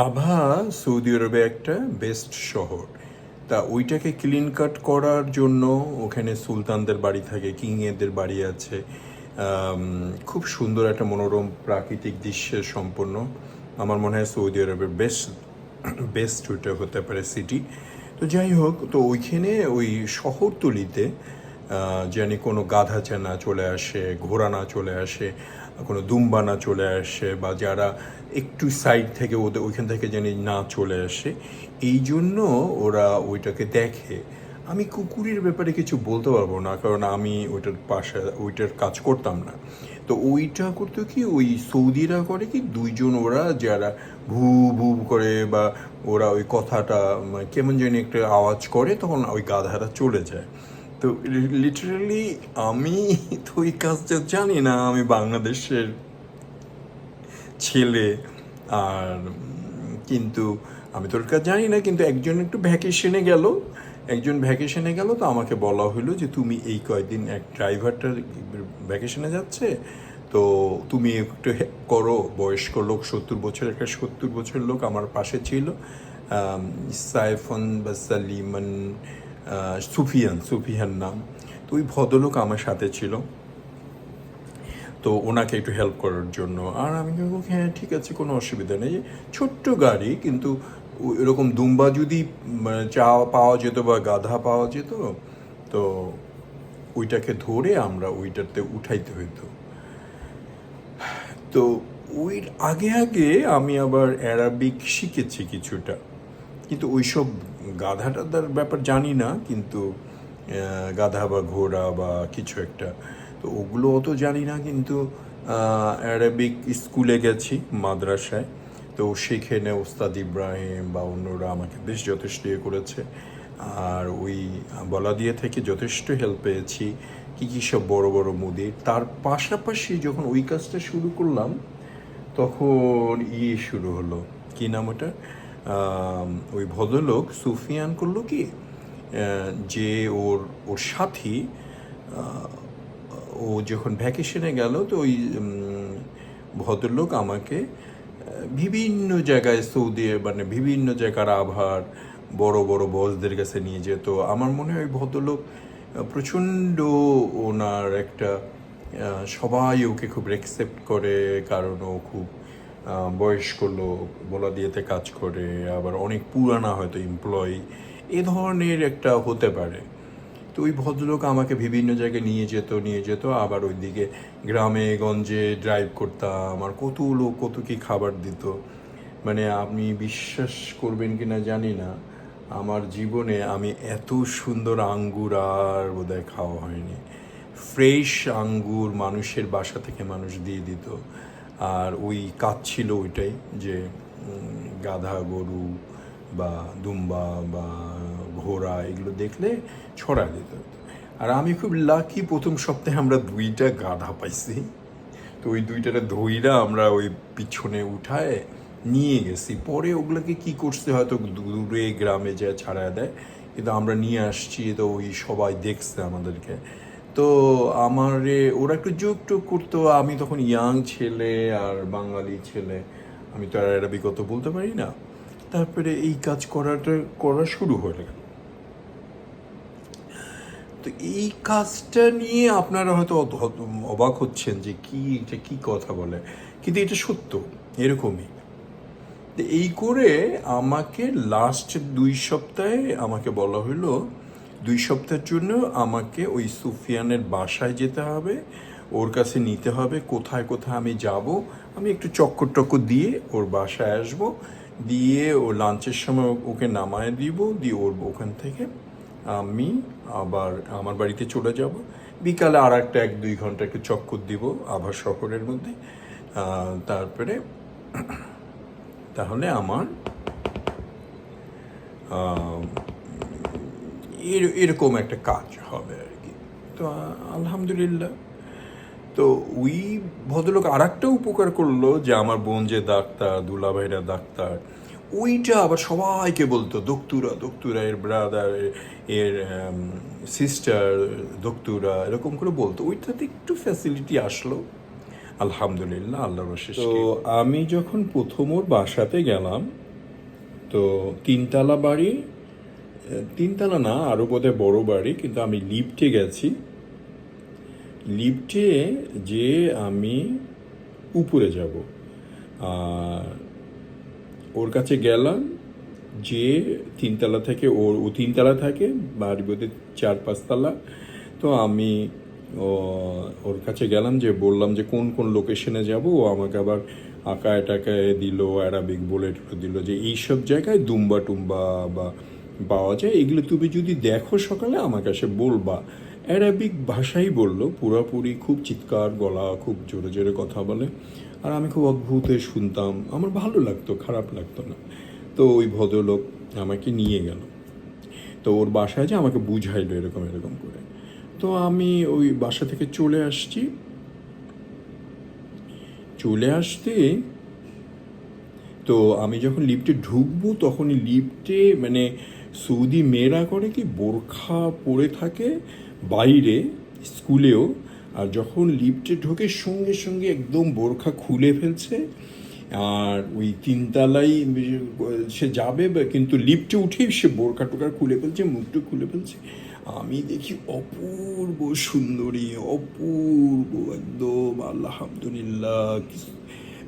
আভা সৌদি আরবে একটা বেস্ট শহর। তা ওইটাকে ক্লিন কাট করার জন্য ওখানে সুলতানদের বাড়ি থাকে কিংয়েদের বাড়ি আছে। খুব সুন্দর একটা মনোরম প্রাকৃতিক দৃশ্যের সম্পন্ন। আমার মনে হয় সৌদি আরবের বেস্ট বেস্ট ওইটা হতে পারে সিটি তো যাই হোক, তো ওইখানে ওই শহরতলিতে জানি কোনো গাধা চেনা চলে আসে, ঘোড়া না চলে আসে, কোনো দুম্বা না চলে আসে, বা যারা একটু সাইড থেকে ওদের, ওইখান থেকে জানি না চলে আসে, এই জন্য ওরা ওইটাকে দেখে। আমি কুকুরের ব্যাপারে কিছু বলতে পারব না, কারণ আমি ওইটার পাশে, ওইটার কাজ করতাম না। তো ওইটা করতে কি ওই সৌদিরা করে কি দুইজন ওরা যারা ভু ভু করে বা ওরা ওই কথাটা মানে কেমন জানি একটা আওয়াজ করে, তখন ওই গাধারা চলে যায়। তো লিটারালি আমি তো ওই কাজটা জানি না, আমি বাংলাদেশের ছেলে আর কিন্তু আমি তোর কাজ জানি না, কিন্তু একজন একটু ভ্যাকেশনে গেল, একজন ভ্যাকেশনে গেল, তো আমাকে বলা হলো যে তুমি এই কয়দিন এক ড্রাইভারটা ভ্যাকেশনে যাচ্ছে, তো তুমি একটু করো, বয়স্ক লোক, সত্তর বছর, একটা সত্তর বছর লোক আমার পাশে ছিল সাইফন বা সালিমান সুফিয়ান সুফিয়ান নাম। তো ওই ভদ্রলোক আমার সাথে ছিল। তো ওনাকে একটু হেল্প করার জন্য। আর আমি হ্যাঁ ঠিক আছে, কোনো অসুবিধা নেই। ছোট্ট গাড়ি, কিন্তু এরকম দুম্বা যদি মানে চা পাওয়া যেত বা গাধা পাওয়া যেত, তো ওইটাকে ধরে আমরা ওইটাতে উঠাইতে হইতো। তো ওই আগে আগে আমি আবার অ্যারাবিক শিখেছি কিছুটা। কিন্তু ওইসব গাধা টাধার ব্যাপার জানি না, কিন্তু গাধা বা ঘোড়া বা কিছু একটা। তো ওগুলো অত জানি না, কিন্তু অ্যারাবিক স্কুলে গেছি, মাদ্রাসায়। তো সেখানে ওস্তাদ ইব্রাহিম বা অন্যরা আমাকে বেশ যথেষ্ট ইয়ে করেছে। আর ওই বলা দিয়ে থেকে যথেষ্ট হেল্প পেয়েছি। কী কী সব বড় বড় মুদির তার পাশাপাশি যখন ওই কাজটা শুরু করলাম, তখন ইয়ে শুরু হলো। কী নাম ওটা? ওই ভদ্রলোক সুফিয়ান করল কি? যে ওর ওর সাথী ও যখন ভ্যাকেশনে গেল, তো ওই ভদ্রলোক আমাকে বিভিন্ন জায়গায় সৌদি মানে বিভিন্ন জায়গার আভার বড় বড় বসদের কাছে নিয়ে যেত। আমার মনে হয় ভদ্রলোক প্রচণ্ড ওনার একটা সবাই ওকে খুব রেকসেপ্ট করে, কারণ ও খুব বয়স্ক লোক, বলা দিয়েতে কাজ করে, আবার অনেক পুরানা হয়তো এমপ্লয়ি এ ধরনের একটা হতে পারে। তো ওই ভদ্রলোক আমাকে বিভিন্ন জায়গায় নিয়ে যেত নিয়ে যেত, আবার ওইদিকে গ্রামে, গঞ্জে ড্রাইভ করতাম, আর কত লোক, কত কী খাবার দিত। মানে আপনি বিশ্বাস করবেন কি না জানি না, আমার জীবনে আমি এত সুন্দর আঙ্গুর আর বোধহয় খাওয়া হয়নি। ফ্রেশ আঙ্গুর মানুষের বাসা থেকে মানুষ দিয়ে দিত। আর ওই কাজ ছিল ওইটাই যে গাধা গরু বা দুম্বা বা ঘোড়া এগুলো দেখলে ছড়া দিত। আর আমি খুব লাকি প্রথম সপ্তাহে আমরা দুইটা গাধা পাইছি। তো ওই দুইটারে ধইরা আমরা ওই পিছনে উঠায় নিয়ে গেছি। পরে ওগুলোকে কি করছে হয়তো দূরে গ্রামে যা ছাড়া দেয়। কিন্তু আমরা নিয়ে আসছি, তো ওই সবাই দেখছে আমাদেরকে। তো আমার, ওরা একটু যোগ টুক করতো, আমি তখন ইয়াং ছেলে আর বাঙালি ছেলে। আমি তো আর অ্যারাবিক অত বলতে পারি না। তারপরে এই কাজ করাটা, করা শুরু হয়ে গেল। তো এই কাজটা নিয়ে আপনারা হয়তো অবাক হচ্ছেন যে কি, এটা কি কথা বলে। কিন্তু এটা সত্য, এরকমই। এই করে আমাকে লাস্ট দুই সপ্তাহে আমাকে বলা হলো দুই সপ্তাহের জন্য আমাকে ওই সুফিয়ানের বাসায় যেতে হবে, ওর কাছে নিতে হবে, কোথায় কোথায় আমি যাব। আমি একটু চক্কর টক্কর দিয়ে ওর বাসায় আসব, দিয়ে ও লাঞ্চের সময় ওকে নামায় দিব, দিয়ে ওর ওখান থেকে আমি আবার আমার বাড়িতে চলে যাব। বিকালে আর একটা এক দুই ঘণ্টা একটু চক্কর দিব আবার শহরের মধ্যে। তারপরে তাহলে আমার এরকম একটা কাজ হবে আর কি। তো আলহামদুলিল্লাহ। তো ওই ভদ্রলোক আর একটা উপকার করল যে আমার বোন যে ডাক্তার দুলাভাইরা ডাক্তার ওইটা আবার সবাইকে বলতো দক্তুরা দক্তুরা এর ব্রাদার এর সিস্টার দক্তুরা এরকম করে বলতো। ওইটাতে একটু ফ্যাসিলিটি আসলো। আলহামদুলিল্লাহ আল্লাহর শেষ তো আমি যখন প্রথম ওর বাসাতে গেলাম তো তিনতলা বাড়ি তিনতলা না আরও বোধহয় বড় বাড়ি, কিন্তু আমি লিফটে গেছি। লিফটে যে আমি উপরে যাব। ওর কাছে গেলাম, যে তিনতলা থেকে ওর, ও তিনতলা থাকে, বাড়ি বোধে চার পাঁচতলা। তো আমি ওর কাছে গেলাম, যে বললাম যে কোন কোন লোকেশনে যাব। ও আমাকে আবার আঁকায় টাকায় দিল অ্যারাবিক বলে দিল, যে এইসব জায়গায় দুম্বা টুম্বা বা পাওয়া যায়। এগুলো তুমি যদি দেখো সকালে আমাকে এসে বলবা। অ্যারাবিক ভাষাই বলল, পুরাপুরি খুব চিৎকার, গলা খুব জোরে জোরে কথা বলে। আর আমি খুব অদ্ভুত শুনতাম। আমার ভালো লাগতো, খারাপ লাগতো না। তো ওই ভদ্রলোক আমাকে নিয়ে গেল। তো ওর বাসায় যে আমাকে বুঝাইলো এরকম এরকম করে। তো আমি ওই বাসা থেকে চলে আসছি। চলে আসতে তো আমি যখন লিফটে ঢুকবো, তখনই লিফটে মানে সৌদি মেয়েরা করে কি, বোরখা পরে থাকে বাইরে, স্কুলেও, আর যখন লিফটে ঢোকে সঙ্গে সঙ্গে একদম বোরখা খুলে ফেলছে, আর ওই তিনতলাই সে যাবে কিন্তু লিফটে উঠেই সে বোরখা টোকা খুলে ফেলছে, মুখটা খুলে ফেলছে। আমি দেখি অপূর্ব সুন্দরী, অপূর্ব, একদম আল্লাহামদুলিল্লাহ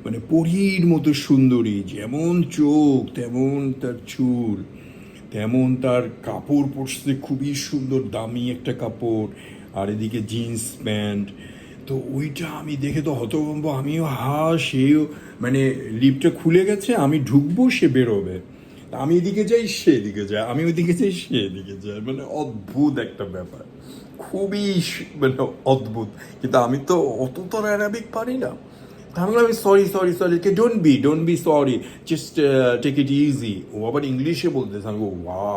মানে পরীর মতো সুন্দরী, যেমন চোখ, তেমন তার চুল। তেমন তার কাপড় পরছে খুবই সুন্দর, দামি একটা কাপড়। আর এদিকে জিন্স, প্যান্ট। তো ওইটা আমি দেখে তো হতভম্ব, আমিও হা, সেও মানে লিফটটা খুলে গেছে, আমি ঢুকবো, সে বেরোবে। আমি এদিকে যাই, সে এদিকে যায়। আমি ওইদিকে যাই, সে এদিকে যায়। মানে অদ্ভুত একটা ব্যাপার। খুবই মানে অদ্ভুত। কিন্তু আমি তো অত তো অ্যারাবিক পারি না। আমি sorry sorry sorry K don't be don't be sorry just take it easy ও আবার ইংলিশে বলতেছে আমি ওয়া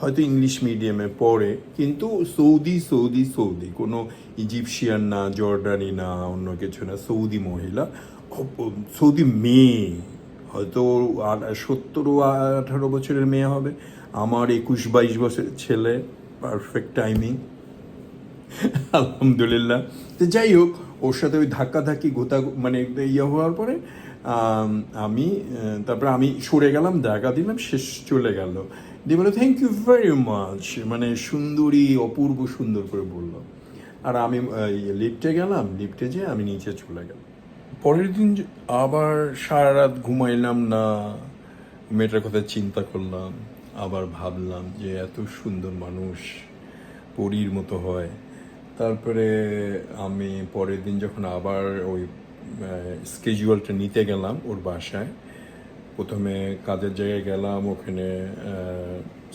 হয়তো ইংলিশ মিডিয়ামে পড়ে, কিন্তু সৌদি সৌদি সৌদি। কোনো ইজিপশিয়ান না জর্ডানি না, অন্য কিছু না, সৌদি মহিলা। সৌদি মেয়ে। হয়তো সত্তর আঠারো বছরের মেয়ে হবে। আমার একুশ বাইশ বছরের ছেলে। পারফেক্ট টাইমিং আলহামদুলিল্লাহ। তো যাই হোক ওর সাথে ওই ধাক্কা ধাক্কি গোতা মানে ইয়ে হওয়ার পরে, আমি তারপরে আমি সরে গেলাম, দেখা দিলাম, শেষ চলে গেল। দিয়ে বলে থ্যাংক ইউ ভেরি মাচ মানে সুন্দরী, অপূর্ব সুন্দর করে বলল। আর আমি লিফটে গেলাম লিফটে যেয়ে আমি নিচে চলে গেলাম। পরের দিন আবার সারা রাত ঘুমাইলাম না, মেয়েটার কথা চিন্তা করলাম, আবার ভাবলাম যে এত সুন্দর মানুষ, পরীর মতো হয়। তারপরে আমি পরের দিন যখন আবার ওই স্কেজুয়ালটা নিতে গেলাম ওর বাসায়, প্রথমে কাজের জায়গায় গেলাম, ওখানে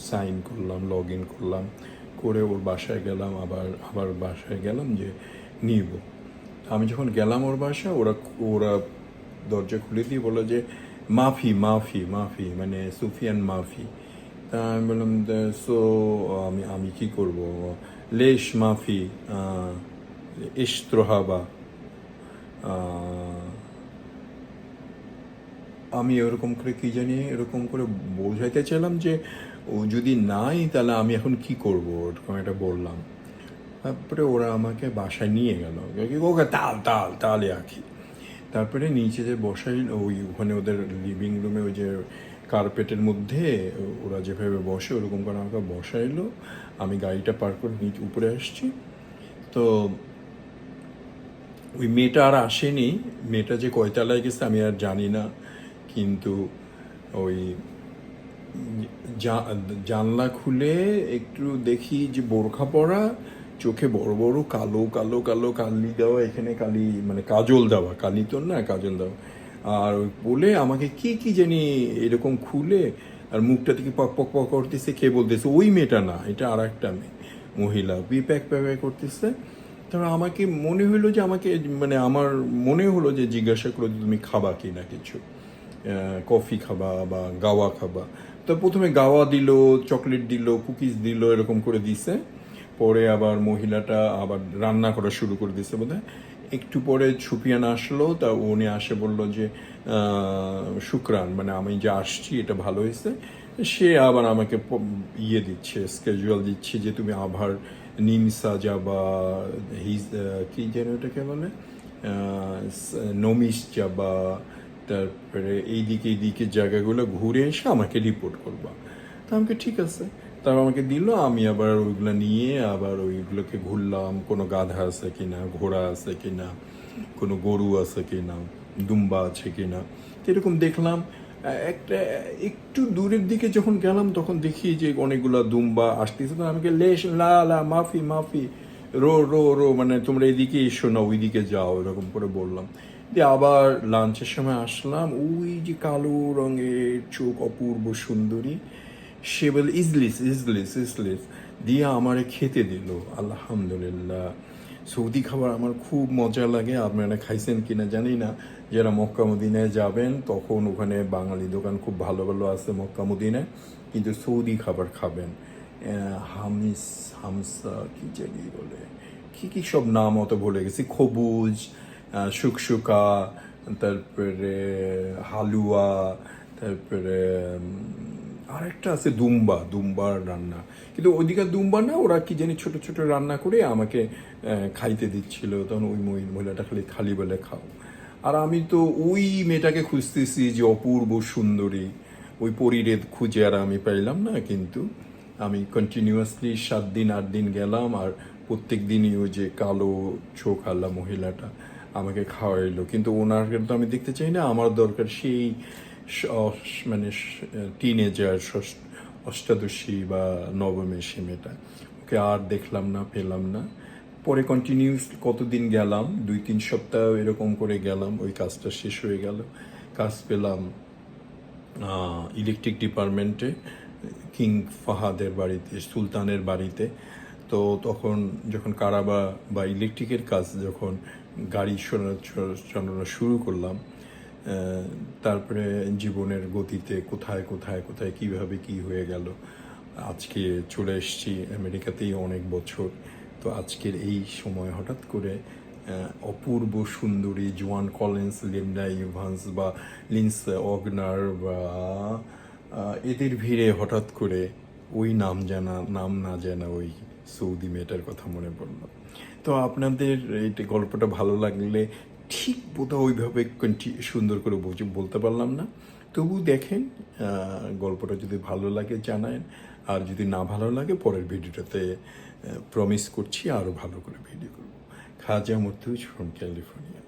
সাইন করলাম লগ ইন করলাম, করে ওর বাসায় গেলাম, আবার আবার বাসায় গেলাম যে নিব। আমি যখন গেলাম ওর বাসায়, ওরা ওরা দরজা খুলে দিয়ে বলল যে, মাফি মাফি মাফি মানে সুফিয়ান মাফি। তা আমি বললাম সো, আমি আমি কি করব? লেশ মাফি ইশত্রহাবা আমি এরকম করে কি জানি, এরকম করে বোঝাইতে চাইলাম যে, ও যদি নাই, তাহলে আমি এখন কি করব? এরকম একটা বললাম। তারপরে ওরা আমাকে বাসায় নিয়ে গেল। ওকে তাল তাল তালে আঁকি। তারপরে নিচে যে বসাই ওই ওখানে ওদের লিভিং রুমে ওই যে কার্পেটের মধ্যে, ওরা যেভাবে বসে, ওরকম করে আমাকে বসাইলো। আমি গাড়িটা পার করে নিচ উপরে আসছি। তো ওই মেয়েটা আর আসেনি। মেয়েটা যে কয়তলায় গেছে আমি আর জানি না। কিন্তু ওই জানলা খুলে একটু দেখি যে বোরখা পরা, চোখে বড় বড় কালো কালো কালো কালি দেওয়া, এখানে কালি মানে কাজল দেওয়া। কালি তো না, কাজল দেওয়া। আর ওই বলে আমাকে কি কি জানি এরকম খুলে আর মুখটা থেকে পক পক পক করতেছে, কে বলতেছে, ওই মেয়েটা না, এটা আর একটা মেয়ে, মহিলা। বিপ্যাক প্যাক করতেছে। তারপর আমাকে মনে হলো যে আমাকে মানে আমার মনে হলো যে জিজ্ঞাসা করল যে তুমি খাবা কি না কিছু কফি খাবা বা গাওয়া খাবা। তো প্রথমে গাওয়া দিল, চকলেট দিল, কুকিজ দিল, এরকম করে দিছে। পরে আবার মহিলাটা আবার রান্না করা শুরু করে দিছে বোধ একটু পরে ছুপিয়ান আসলো, তা উনি আসে বলল যে শুক্রান মানে আমি যে আসছি, এটা ভালো হয়েছে। সে আবার আমাকে ইয়ে দিচ্ছে স্কেজুয়াল দিচ্ছে যে, তুমি আবার নিমসা যাবা, হিজ কি যেন ওটাকে বলে? নমিস যাবা, তারপরে এইদিকে এইদিকে জায়গাগুলো ঘুরে এসে আমাকে রিপোর্ট করবা। তা আমাকে ঠিক আছে। তারপর আমাকে দিল, আমি আবার ওইগুলো নিয়ে আবার ওইগুলোকে ঘুরলাম। কোনো গাধা আছে কিনা, ঘোড়া আছে কিনা, কোনো গরু আছে কিনা, দুম্বা আছে কিনা। এরকম দেখলাম। একটা একটু দূরের দিকে যখন গেলাম, তখন দেখি যে অনেকগুলো দুম্বা আসতেছে। তো আমাকে লেশ, লা লা, মাফি মাফি, রো রো রো মানে তোমরা এদিকে এসো না, ওইদিকে যাও, এরকম করে বললাম। দিয়ে আবার লাঞ্চের সময় আসলাম। ওই যে কালো রঙের চোখ অপূর্ব সুন্দরী। সে বলে, ইজলিস ইজলিস ইজলিস। দিয়ে আমারে খেতে দিল। আলহামদুলিল্লাহ। সৌদি খাবার আমার খুব মজা লাগে। আপনারা খাইছেন কিনা জানি না। যারা মক্কা মদিনায় যাবেন, তখন ওখানে বাঙালি দোকান খুব ভালো ভালো আছে মক্কা মদিনায়। কিন্তু সৌদি খাবার খাবেন। হামিস, হামসা কি জানি বলে? কি কি সব নাম অত ভুলে গেছি। খবুজ শুকশুকা, তারপরে, হালুয়া, তারপরে উম, আরেকটা আছে দুম্বা দুম্বার রান্না। কিন্তু ওইদিকে দুম্বা না ওরা কি জানি ছোট ছোট রান্না করে আমাকে খাইতে দিচ্ছিল। তখন ওই মহি- মহিলাটা খালি খালি বলে খাও। আর আমি তো ওই মেয়েটাকে খুঁজতেছি যে অপূর্ব সুন্দরী। ওই পরিরেদ খুঁজে আর আমি পাইলাম না কিন্তু আমি কন্টিনিউয়াসলি সাত দিন আট দিন গেলাম আর প্রত্যেক দিনই ওই যে কালো চোখ আল্লাহ মহিলাটা আমাকে খাওয়াইলো। কিন্তু ওনাকে তো আমি দেখতে চাই না আমার দরকার সেই মানে টিন টিনেজার অষ্টাদশী বা নবমেশী মেয়েটা। ওকে আর দেখলাম না, পেলাম না। পরে কন্টিনিউস কতদিন গেলাম, দুই, তিন সপ্তাহ এরকম করে গেলাম, ওই কাজটা শেষ হয়ে গেল। কাজ পেলাম ইলেকট্রিক ডিপার্টমেন্টে কিং ফাহাদের বাড়িতে, সুলতানের বাড়িতে। তো তখন যখন কারাবা বা ইলেকট্রিকের কাজ যখন গাড়ি চালানো শুরু করলাম তারপরে জীবনের গতিতে কোথায় কোথায় কোথায়, কীভাবে কি হয়ে গেল? আজকে চলে এসেছি আমেরিকাতেই অনেক বছর। তো আজকের এই সময় হঠাৎ করে অপূর্ব সুন্দরী জোয়ান কলেন্স, লিন্ডা ইভান্স বা লিন্স অগনার বা এদের ভিড়ে হঠাৎ করে ওই নাম জানা, নাম না জানা ওই সৌদি মেয়েটার কথা মনে পড়ল। তো আপনাদের এই গল্পটা ভালো লাগলে ঠিক বোধহয় ওইভাবে সুন্দর করে বলতে পারলাম না। তবু দেখেন গল্পটা যদি ভালো লাগে জানায় আর যদি না ভালো লাগে, পরের ভিডিওটাতে প্রমিস করছি আরও ভালো করে ভিডিও করব। খাজা মধ্যে ফ্রম ক্যালিফোর্নিয়া